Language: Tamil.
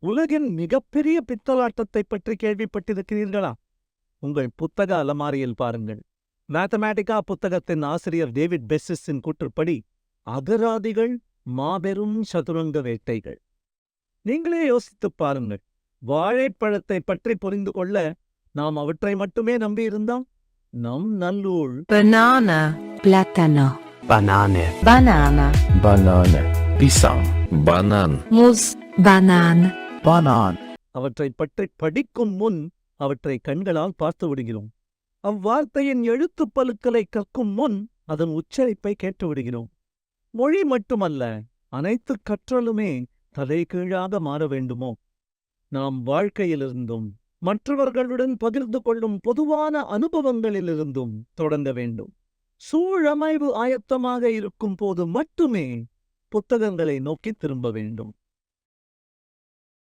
உலகின் மிகப்பெரிய பித்தலாட்டத்தை பற்றி கேள்விப்பட்டிருக்கிறீர்களா? உங்கள் புத்தக அலமாரியில் பாருங்கள். மேத்தமேட்டிக்கா புத்தகத்தின் ஆசிரியர் டேவிட் பெஸ்ஸின் கூற்றுப்படி அகராதிகள் மாபெரும் சதுரங்க வேட்டைகள். நீங்களே யோசித்துப் பாருங்கள் வாழைப்பழத்தை பற்றி புரிந்து கொள்ள நாம் அவற்றை மட்டுமே நம்பியிருந்தோம் நம் நல்லூர் பனானா பிளாட்டனோ பனானே பிசாம் பனான் மூஸ் Banan. Banan, அவற்றைப் பற்றி படிக்கும் முன் அவற்றை கண்களால் பார்த்து விடுகிறோம். அவ்வார்த்தையின் எழுத்துப் பலுக்களை கற்கும் முன் அதன் உச்சரிப்பை கேட்டு விடுகிறோம். மொழி மட்டுமல்ல அனைத்து கற்றலுமே தலைகீழாக மாற வேண்டுமோ? நாம் வாழ்க்கையிலிருந்தும் மற்றவர்களுடன் பகிர்ந்து கொள்ளும் பொதுவான அனுபவங்களிலிருந்தும் தொடங்க வேண்டும். சூழமைவு ஆயத்தமாக இருக்கும் போது மட்டுமே புத்தகங்களை நோக்கி திரும்ப வேண்டும்.